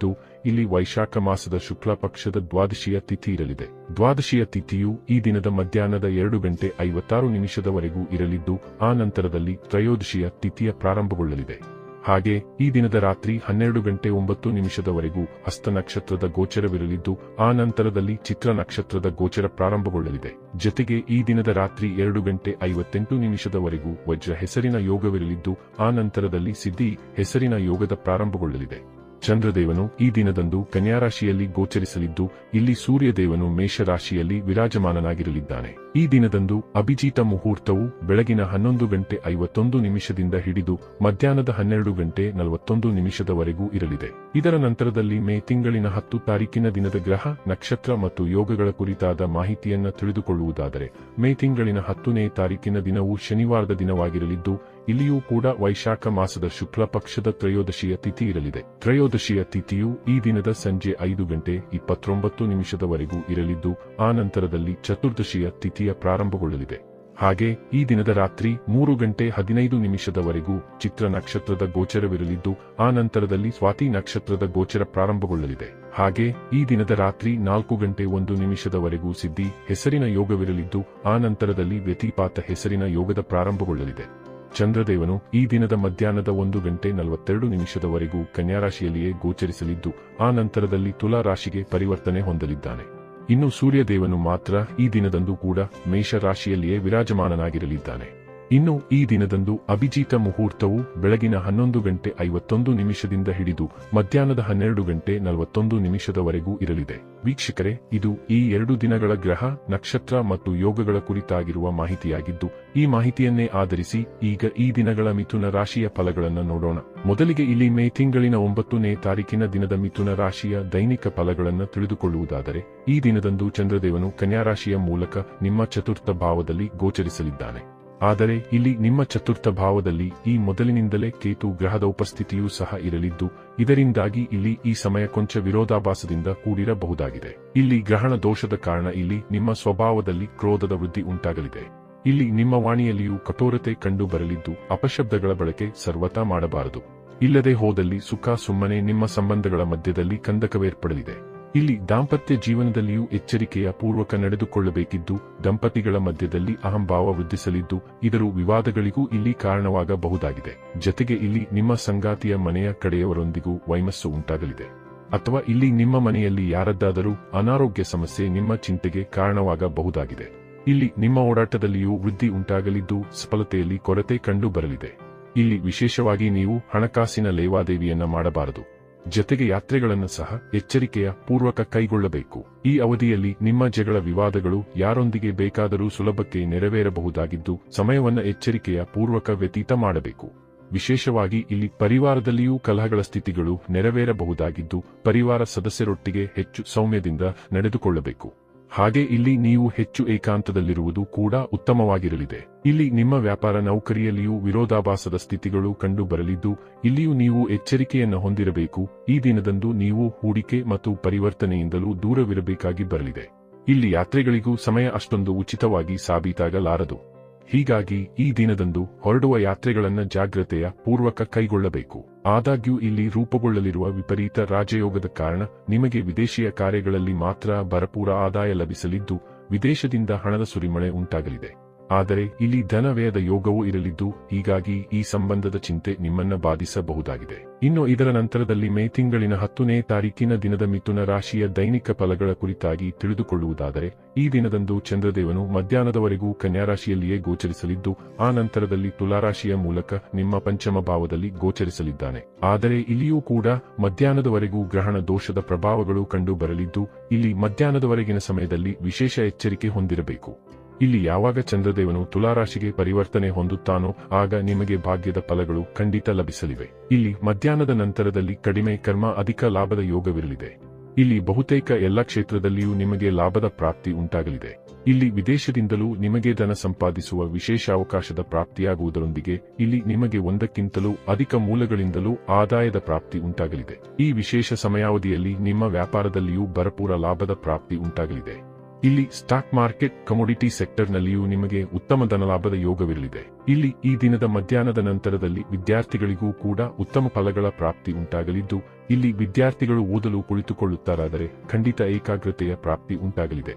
ದಿನವಾಗಿರಲಿದ್ದು ಇಲ್ಲಿ ವೈಶಾಖ ಮಾಸದ ಶುಕ್ಲ ಪಕ್ಷದ ದ್ವಾದಶಿಯ ತಿಥಿ ಇರಲಿದೆ. ದ್ವಾದಶಿಯ ತಿಥಿಯು ಈ ದಿನದ ಮಧ್ಯಾಹ್ನದ ಎರಡು ಗಂಟೆ ಐವತ್ತಾರು ನಿಮಿಷದವರೆಗೂ ಇರಲಿದ್ದು, ಆ ನಂತರದಲ್ಲಿ ತ್ರಯೋದಶಿಯ ತಿಥಿಯ ಪ್ರಾರಂಭಗೊಳ್ಳಲಿದೆ. ಹಾಗೆ, ಈ ದಿನದ ರಾತ್ರಿ ಹನ್ನೆರಡು ಗಂಟೆ ಒಂಬತ್ತು ನಿಮಿಷದವರೆಗೂ ಹಸ್ತ ನಕ್ಷತ್ರದ ಗೋಚರವಿರಲಿದ್ದು, ಆ ನಂತರದಲ್ಲಿ ಚಿತ್ರ ನಕ್ಷತ್ರದ ಗೋಚರ ಪ್ರಾರಂಭಗೊಳ್ಳಲಿದೆ. ಜತೆಗೆ ಈ ದಿನದ ರಾತ್ರಿ ಎರಡು ಗಂಟೆ ಐವತ್ತೆಂಟು ನಿಮಿಷದವರೆಗೂ ವಜ್ರ ಹೆಸರಿನ ಯೋಗವಿರಲಿದ್ದು, ಆ ನಂತರದಲ್ಲಿ ಸಿದ್ಧಿ ಹೆಸರಿನ ಯೋಗದ ಪ್ರಾರಂಭಗೊಳ್ಳಲಿದೆ. ಚಂದ್ರದೇವನು ಈ ದಿನದಂದು ಕನ್ಯಾರಾಶಿಯಲ್ಲಿ ಗೋಚರಿಸಲಿದ್ದು, ಇಲ್ಲಿ ಸೂರ್ಯದೇವನು ಮೇಷರಾಶಿಯಲ್ಲಿ ವಿರಾಜಮಾನನಾಗಿರಲಿದ್ದಾನೆ. ಈ ದಿನದಂದು ಅಭಿಜಿತ ಮುಹೂರ್ತವು ಬೆಳಗಿನ ಹನ್ನೊಂದು ಗಂಟೆ ಐವತ್ತೊಂದು ನಿಮಿಷದಿಂದ ಹಿಡಿದು, ಮಧ್ಯಾಹ್ನದ ಹನ್ನೆರಡು ಗಂಟೆ ನಲವತ್ತೊಂದು ನಿಮಿಷದವರೆಗೂ ಇರಲಿದೆ. ಇದರ ನಂತರದಲ್ಲಿ ಮೇ ತಿಂಗಳಿನ ಹತ್ತು ತಾರೀಕಿನ ದಿನದ ಗ್ರಹ, ನಕ್ಷತ್ರ ಮತ್ತು ಯೋಗಗಳ ಕುರಿತಾದ ಮಾಹಿತಿಯನ್ನು ತಿಳಿದುಕೊಳ್ಳುವುದಾದರೆ, ಮೇ ತಿಂಗಳಿನ ಹತ್ತನೇ ತಾರೀಕಿನ ದಿನವು ಶನಿವಾರದ ದಿನವಾಗಿರಲಿದ್ದು ಇಲ್ಲಿಯೂ ಕೂಡ ವೈಶಾಖ ಮಾಸದ ಶುಕ್ಲ ಪಕ್ಷದ ತ್ರಯೋದಶಿಯ ತಿಥಿ ಇರಲಿದೆ. ತ್ರಯೋದಶಿಯ ತಿಥಿಯು ಈ ದಿನದ ಸಂಜೆ ಐದು ಗಂಟೆ ಇಪ್ಪತ್ತೊಂಬತ್ತು ನಿಮಿಷದವರೆಗೂ ಇರಲಿದ್ದು, ಆ ನಂತರದಲ್ಲಿ ಚತುರ್ದಶಿಯ ತಿಥಿಯ ಪ್ರಾರಂಭಗೊಳ್ಳಲಿದೆ. ಹಾಗೆ ಈ ದಿನದ ರಾತ್ರಿ ಮೂರು ಗಂಟೆ ಹದಿನೈದು ನಿಮಿಷದವರೆಗೂ ಚಿತ್ರ ನಕ್ಷತ್ರದ ಗೋಚರವಿರಲಿದ್ದು, ಆ ನಂತರದಲ್ಲಿ ಸ್ವಾತಿ ನಕ್ಷತ್ರದ ಗೋಚರ ಪ್ರಾರಂಭಗೊಳ್ಳಲಿದೆ. ಹಾಗೆ ಈ ದಿನದ ರಾತ್ರಿ ನಾಲ್ಕು ಗಂಟೆ ಒಂದು ನಿಮಿಷದವರೆಗೂ ಸಿದ್ಧಿ, ಹೆಸರಿನ ಯೋಗವಿರಲಿದ್ದು, ಆ ನಂತರದಲ್ಲಿ ವ್ಯತಿಪಾತ ಹೆಸರಿನ ಯೋಗದ ಪ್ರಾರಂಭಗೊಳ್ಳಲಿದೆ. ಚಂದ್ರದೇವನು ಈ ದಿನದ ಮಧ್ಯಾಹ್ನದ ಒಂದು ಗಂಟೆ ನಲವತ್ತೆರಡು ನಿಮಿಷದವರೆಗೂ ಕನ್ಯಾರಾಶಿಯಲ್ಲಿಯೇ ಗೋಚರಿಸಲಿದ್ದು, ಆ ನಂತರದಲ್ಲಿ ತುಲಾ ರಾಶಿಗೆ ಪರಿವರ್ತನೆ ಹೊಂದಲಿದ್ದಾನೆ. ಇನ್ನು ಸೂರ್ಯದೇವನು ಮಾತ್ರ ಈ ದಿನದಂದು ಕೂಡ ಮೇಷ ರಾಶಿಯಲ್ಲಿಯೇ ವಿರಾಜಮಾನನಾಗಿರಲಿದ್ದಾನೆ. ಇನ್ನು ಈ ದಿನದಂದು ಅಭಿಜಿತ ಮುಹೂರ್ತವು ಬೆಳಗಿನ ಹನ್ನೊಂದು ಗಂಟೆ ಐವತ್ತೊಂದು ನಿಮಿಷದಿಂದ ಹಿಡಿದು ಮಧ್ಯಾಹ್ನದ ಹನ್ನೆರಡು ಗಂಟೆ ನಲವತ್ತೊಂದು ನಿಮಿಷದವರೆಗೂ ಇರಲಿದೆ. ವೀಕ್ಷಕರೇ, ಇದು ಈ ಎರಡು ದಿನಗಳ ಗ್ರಹ, ನಕ್ಷತ್ರ ಮತ್ತು ಯೋಗಗಳ ಕುರಿತಾಗಿರುವ ಮಾಹಿತಿಯಾಗಿದ್ದು, ಈ ಮಾಹಿತಿಯನ್ನೇ ಆಧರಿಸಿ ಈಗ ಈ ದಿನಗಳ ಮಿಥುನ ರಾಶಿಯ ಫಲಗಳನ್ನು ನೋಡೋಣ. ಮೊದಲಿಗೆ ಇಲ್ಲಿ ಮೇ ತಿಂಗಳಿನ ಒಂಬತ್ತನೇ ತಾರೀಕಿನ ದಿನದ ಮಿಥುನ ರಾಶಿಯ ದೈನಿಕ ಫಲಗಳನ್ನು ತಿಳಿದುಕೊಳ್ಳುವುದಾದರೆ, ಈ ದಿನದಂದು ಚಂದ್ರದೇವನು ಕನ್ಯಾರಾಶಿಯ ಮೂಲಕ ನಿಮ್ಮ ಚತುರ್ಥ ಭಾವದಲ್ಲಿ ಗೋಚರಿಸಲಿದ್ದಾನೆ. ಆದರೆ ಇಲ್ಲಿ ನಿಮ್ಮ ಚತುರ್ಥ ಭಾವದಲ್ಲಿ ಈ ಮೊದಲಿನಿಂದಲೇ ಕೇತು ಗ್ರಹದ ಉಪಸ್ಥಿತಿಯೂ ಸಹ ಇರಲಿದ್ದು, ಇದರಿಂದಾಗಿ ಇಲ್ಲಿ ಈ ಸಮಯ ಕೊಂಚ ವಿರೋಧಾಭಾಸದಿಂದ ಕೂಡಿರಬಹುದಾಗಿದೆ. ಇಲ್ಲಿ ಗ್ರಹಣ ದೋಷದ ಕಾರಣ ಇಲ್ಲಿ ನಿಮ್ಮ ಸ್ವಭಾವದಲ್ಲಿ ಕ್ರೋಧದ ವೃದ್ಧಿ ಉಂಟಾಗಲಿದೆ. ಇಲ್ಲಿ ನಿಮ್ಮ ವಾಣಿಯಲ್ಲಿಯೂ ಕಠೋರತೆ ಕಂಡು ಬರಲಿದ್ದು ಅಪಶಬ್ದಗಳ ಬಳಕೆ ಸರ್ವತಾ ಮಾಡಬಾರದು. ಇಲ್ಲದೆ ಹೋದಲ್ಲಿ ಸುಖ ಸುಮ್ಮನೆ ನಿಮ್ಮ ಸಂಬಂಧಗಳ ಮಧ್ಯದಲ್ಲಿ ಕಂದಕವೇರ್ಪಡಲಿದೆ. ಇಲ್ಲಿ ದಾಂಪತ್ಯ ಜೀವನದಲ್ಲಿಯೂ ಎಚ್ಚರಿಕೆಯ ಪೂರ್ವಕ ನಡೆದುಕೊಳ್ಳಬೇಕಿದ್ದು, ದಂಪತಿಗಳ ಮಧ್ಯದಲ್ಲಿ ಅಹಂಭಾವ ವೃದ್ಧಿಸಲಿದ್ದು, ಇದರ ವಿವಾದಗಳಿಗೂ ಇಲ್ಲಿ ಕಾರಣವಾಗಬಹುದಾಗಿದೆ. ಜತೆಗೆ ಇಲ್ಲಿ ನಿಮ್ಮ ಸಂಗಾತಿಯ ಮನೆಯ ಕಡೆಯವರೊಂದಿಗೂ ವೈಮಸ್ಸು ಉಂಟಾಗಲಿದೆ. ಅಥವಾ ಇಲ್ಲಿ ನಿಮ್ಮ ಮನೆಯಲ್ಲಿ ಯಾರದ್ದಾದರೂ ಅನಾರೋಗ್ಯ ಸಮಸ್ಯೆ ನಿಮ್ಮ ಚಿಂತೆಗೆ ಕಾರಣವಾಗಬಹುದಾಗಿದೆ. ಇಲ್ಲಿ ನಿಮ್ಮ ಓಡಾಟದಲ್ಲಿಯೂ ವೃದ್ಧಿ ಉಂಟಾಗಲಿದ್ದು, ಸಫಲತೆಯಲ್ಲಿ ಕೊರತೆ ಕಂಡು ಬರಲಿದೆ ಇಲ್ಲಿ ವಿಶೇಷವಾಗಿ ನೀವು ಹಣಕಾಸಿನ ಲೇವಾದೇವಿಯನ್ನ ಮಾಡಬಾರದು. ಜತೆಗೆ ಯಾತ್ರೆಗಳನ್ನು ಸಹ ಎಚ್ಚರಿಕೆಯ ಪೂರ್ವಕ ಕೈಗೊಳ್ಳಬೇಕು. ಈ ಅವಧಿಯಲ್ಲಿ ನಿಮ್ಮ ಜಗಳ ವಿವಾದಗಳು ಯಾರೊಂದಿಗೆ ಬೇಕಾದರೂ ಸುಲಭಕ್ಕೆ ನೆರವೇರಬಹುದಾಗಿದ್ದು, ಸಮಯವನ್ನು ಎಚ್ಚರಿಕೆಯ ಪೂರ್ವಕ ವ್ಯತೀತ ಮಾಡಬೇಕು. ವಿಶೇಷವಾಗಿ ಇಲ್ಲಿ ಪರಿವಾರದಲ್ಲಿಯೂ ಕಲಹಗಳ ಸ್ಥಿತಿಗಳು ನೆರವೇರಬಹುದಾಗಿದ್ದು, ಪರಿವಾರ ಸದಸ್ಯರೊಟ್ಟಿಗೆ ಹೆಚ್ಚು ಸೌಮ್ಯದಿಂದ ನಡೆದುಕೊಳ್ಳಬೇಕು. ಹಾಗೆ ಇಲ್ಲಿ ನೀವು ಹೆಚ್ಚು ಏಕಾಂತದಲ್ಲಿರುವುದು ಕೂಡ ಉತ್ತಮವಾಗಿರಲಿದೆ. ಇಲ್ಲಿ ನಿಮ್ಮ ವ್ಯಾಪಾರ ನೌಕರಿಯಲ್ಲಿಯೂ ವಿರೋಧಾಭಾಸದ ಸ್ಥಿತಿಗಳು ಕಂಡು ಬರಲಿದ್ದು ಇಲ್ಲಿಯೂ ನೀವು ಎಚ್ಚರಿಕೆಯನ್ನು ಹೊಂದಿರಬೇಕು. ಈ ದಿನದಂದು ನೀವು ಹೂಡಿಕೆ ಮತ್ತು ಪರಿವರ್ತನೆಯಿಂದಲೂ ದೂರವಿರಬೇಕಾಗಿ ಬರಲಿದೆ. ಇಲ್ಲಿ ಯಾತ್ರೆಗಳಿಗೂ ಸಮಯ ಅಷ್ಟೊಂದು ಉಚಿತವಾಗಿ ಸಾಬೀತಾಗಲಾರದು. ಹೀಗಾಗಿ ಈ ದಿನದಂದು ಹೊರಡುವ ಯಾತ್ರೆಗಳನ್ನು ಜಾಗ್ರತೆಯ ಪೂರ್ವಕ ಕೈಗೊಳ್ಳಬೇಕು. ಆದಾಗ್ಯೂ ಇಲ್ಲಿ ರೂಪುಗೊಳ್ಳಲಿರುವ ವಿಪರೀತ ರಾಜಯೋಗದ ಕಾರಣ ನಿಮಗೆ ವಿದೇಶಿಯ ಕಾರ್ಯಗಳಲ್ಲಿ ಮಾತ್ರ ಭರಪೂರ ಆದಾಯ ಲಭಿಸಲಿದ್ದು, ವಿದೇಶದಿಂದ ಹಣದ ಸುರಿಮಳೆ ಉಂಟಾಗಲಿದೆ. ಆದರೆ ಇಲ್ಲಿ ಧನವ್ಯಯದ ಯೋಗವೂ ಇರಲಿದ್ದು, ಹೀಗಾಗಿ ಈ ಸಂಬಂಧದ ಚಿಂತೆ ನಿಮ್ಮನ್ನ ಬಾಧಿಸಬಹುದಾಗಿದೆ. ಇನ್ನು ಇದರ ನಂತರದಲ್ಲಿ ಮೇ ತಿಂಗಳಿನ ಹತ್ತನೇ ತಾರೀಕಿನ ದಿನದ ಮಿಥುನ ರಾಶಿಯ ದೈನಿಕ ಫಲಗಳ ಕುರಿತಾಗಿ ತಿಳಿದುಕೊಳ್ಳುವುದಾದರೆ, ಈ ದಿನದಂದು ಚಂದ್ರದೇವನು ಮಧ್ಯಾಹ್ನದವರೆಗೂ ಕನ್ಯಾರಾಶಿಯಲ್ಲಿಯೇ ಗೋಚರಿಸಲಿದ್ದು, ಆ ನಂತರದಲ್ಲಿ ತುಲಾರಾಶಿಯ ಮೂಲಕ ನಿಮ್ಮ ಪಂಚಮ ಭಾವದಲ್ಲಿ ಗೋಚರಿಸಲಿದ್ದಾನೆ. ಆದರೆ ಇಲ್ಲಿಯೂ ಕೂಡ ಮಧ್ಯಾಹ್ನದವರೆಗೂ ಗ್ರಹಣ ದೋಷದ ಪ್ರಭಾವಗಳು ಕಂಡು ಬರಲಿದ್ದು ಇಲ್ಲಿ ಮಧ್ಯಾಹ್ನದವರೆಗಿನ ಸಮಯದಲ್ಲಿ ವಿಶೇಷ ಎಚ್ಚರಿಕೆ ಹೊಂದಿರಬೇಕು. ಇಲ್ಲಿ ಯಾವಾಗ ಚಂದ್ರದೇವನು ತುಲಾರಾಶಿಗೆ ಪರಿವರ್ತನೆ ಹೊಂದುತ್ತಾನೋ ಆಗ ನಿಮಗೆ ಭಾಗ್ಯದ ಫಲಗಳು ಖಂಡಿತ ಲಭಿಸಲಿವೆ. ಇಲ್ಲಿ ಮಧ್ಯಾಹ್ನದ ನಂತರದಲ್ಲಿ ಕಡಿಮೆ ಕರ್ಮ ಅಧಿಕ ಲಾಭದ ಯೋಗವಿರಲಿದೆ. ಇಲ್ಲಿ ಬಹುತೇಕ ಎಲ್ಲ ಕ್ಷೇತ್ರದಲ್ಲಿಯೂ ನಿಮಗೆ ಲಾಭದ ಪ್ರಾಪ್ತಿ ಉಂಟಾಗಲಿದೆ. ಇಲ್ಲಿ ವಿದೇಶದಿಂದಲೂ ನಿಮಗೆ ಧನ ಸಂಪಾದಿಸುವ ವಿಶೇಷ ಅವಕಾಶದ ಪ್ರಾಪ್ತಿಯಾಗುವುದರೊಂದಿಗೆ ಇಲ್ಲಿ ನಿಮಗೆ ಒಂದಕ್ಕಿಂತಲೂ ಅಧಿಕ ಮೂಲಗಳಿಂದಲೂ ಆದಾಯದ ಪ್ರಾಪ್ತಿ ಉಂಟಾಗಲಿದೆ. ಈ ವಿಶೇಷ ಸಮಯಾವಧಿಯಲ್ಲಿ ನಿಮ್ಮ ವ್ಯಾಪಾರದಲ್ಲಿಯೂ ಭರಪೂರ ಲಾಭದ ಪ್ರಾಪ್ತಿ ಉಂಟಾಗಲಿದೆ. ಇಲ್ಲಿ ಸ್ಟಾಕ್ ಮಾರ್ಕೆಟ್ ಕಮೋಡಿಟಿ ಸೆಕ್ಟರ್ನಲ್ಲಿಯೂ ನಿಮಗೆ ಉತ್ತಮ ಧನಲಾಭದ ಯೋಗವಿರಲಿದೆ. ಇಲ್ಲಿ ಈ ದಿನದ ಮಧ್ಯಾಹ್ನದ ನಂತರದಲ್ಲಿ ವಿದ್ಯಾರ್ಥಿಗಳಿಗೂ ಕೂಡ ಉತ್ತಮ ಫಲಗಳ ಪ್ರಾಪ್ತಿ ಉಂಟಾಗಲಿದ್ದು, ಇಲ್ಲಿ ವಿದ್ಯಾರ್ಥಿಗಳು ಓದಲು ಕುಳಿತುಕೊಳ್ಳುತ್ತಾರಾದರೆ ಖಂಡಿತ ಏಕಾಗ್ರತೆಯ ಪ್ರಾಪ್ತಿ ಉಂಟಾಗಲಿದೆ.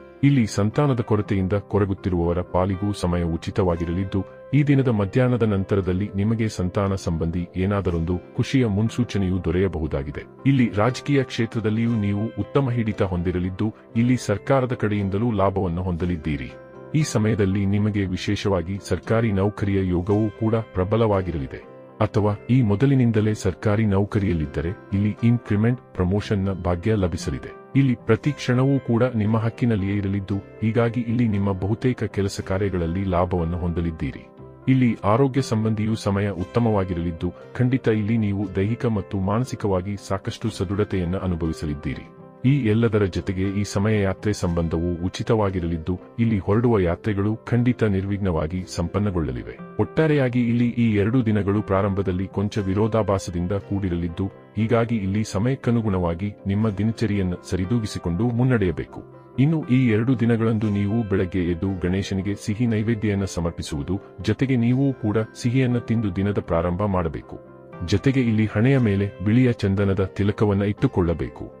ಇಲ್ಲಿ ಸಂತಾನದ ಕೊರತೆಯಿಂದ ಕೊರಗುತ್ತಿರುವವರ ಪಾಲಿಗೂ ಸಮಯ ಉಚಿತವಾಗಿರಲಿದ್ದು, ಈ ದಿನದ ಮಧ್ಯಾಹ್ನದ ನಂತರದಲ್ಲಿ ನಿಮಗೆ ಸಂತಾನ ಸಂಬಂಧಿ ಏನಾದರೊಂದು ಖುಷಿಯ ಮುನ್ಸೂಚನೆಯೂ ದೊರೆಯಬಹುದಾಗಿದೆ. ಇಲ್ಲಿ ರಾಜಕೀಯ ಕ್ಷೇತ್ರದಲ್ಲಿಯೂ ನೀವು ಉತ್ತಮ ಹಿಡಿತ ಹೊಂದಿರಲಿದ್ದು, ಇಲ್ಲಿ ಸರ್ಕಾರದ ಕಡೆಯಿಂದಲೂ ಲಾಭವನ್ನು ಹೊಂದಲಿದ್ದೀರಿ. ಈ ಸಮಯದಲ್ಲಿ ನಿಮಗೆ ವಿಶೇಷವಾಗಿ ಸರ್ಕಾರಿ ನೌಕರಿಯ ಯೋಗವೂ ಕೂಡ ಪ್ರಬಲವಾಗಿರಲಿದೆ. ಅಥವಾ ಈ ಮೊದಲಿನಿಂದಲೇ ಸರ್ಕಾರಿ ನೌಕರಿಯಲ್ಲಿದ್ದರೆ, ಇಲ್ಲಿ ಇನ್ಕ್ರಿಮೆಂಟ್ ಪ್ರಮೋಷನ್ನ ಭಾಗ್ಯ ಲಭಿಸಲಿದೆ. ಇಲ್ಲಿ ಪ್ರತಿ ಕ್ಷಣವೂ ಕೂಡ ನಿಮ್ಮ ಹಕ್ಕಿನಲ್ಲಿಯೇ ಇರಲಿದ್ದು, ಹೀಗಾಗಿ ಇಲ್ಲಿ ನಿಮ್ಮ ಬಹುತೇಕ ಕೆಲಸ ಕಾರ್ಯಗಳಲ್ಲಿ ಲಾಭವನ್ನು ಹೊಂದಲಿದ್ದೀರಿ. ಇಲ್ಲಿ ಆರೋಗ್ಯ ಸಂಬಂಧಿಯೂ ಸಮಯ ಉತ್ತಮವಾಗಿರಲಿದ್ದು, ಖಂಡಿತ ಇಲ್ಲಿ ನೀವು ದೈಹಿಕ ಮತ್ತು ಮಾನಸಿಕವಾಗಿ ಸಾಕಷ್ಟು ಸದೃಢತೆಯನ್ನು ಅನುಭವಿಸಲಿದ್ದೀರಿ. ಈ ಎಲ್ಲದರ ಜೊತೆಗೆ ಈ ಸಮಯ ಯಾತ್ರೆ ಸಂಬಂಧವು ಉಚಿತವಾಗಿರಲಿದ್ದು, ಇಲ್ಲಿ ಹೊರಡುವ ಯಾತ್ರೆಗಳು ಖಂಡಿತ ನಿರ್ವಿಘ್ನವಾಗಿ ಸಂಪನ್ನಗೊಳ್ಳಲಿವೆ. ಒಟ್ಟಾರೆಯಾಗಿ ಇಲ್ಲಿ ಈ ಎರಡು ದಿನಗಳು ಪ್ರಾರಂಭದಲ್ಲಿ ಕೊಂಚ ವಿರೋಧಾಭಾಸದಿಂದ ಕೂಡಿರಲಿದ್ದು, ಹೀಗಾಗಿ ಇಲ್ಲಿ ಸಮಯಕ್ಕನುಗುಣವಾಗಿ ನಿಮ್ಮ ದಿನಚರಿಯನ್ನು ಸರಿದೂಗಿಸಿಕೊಂಡು ಮುನ್ನಡೆಯಬೇಕು. ಇನ್ನು ಈ ಎರಡು ದಿನಗಳಂದು ನೀವು ಬೆಳಗ್ಗೆ ಎದ್ದು ಗಣೇಶನಿಗೆ ಸಿಹಿ ನೈವೇದ್ಯವನ್ನು ಸಮರ್ಪಿಸುವುದು, ಜೊತೆಗೆ ನೀವು ಕೂಡ ಸಿಹಿಯನ್ನು ತಿಂದು ದಿನದ ಪ್ರಾರಂಭ ಮಾಡಬೇಕು. ಜೊತೆಗೆ ಇಲ್ಲಿ ಹಣೆಯ ಮೇಲೆ ಬಿಳಿಯ ಚಂದನದ ತಿಲಕವನ್ನು ಇಟ್ಟುಕೊಳ್ಳಬೇಕು.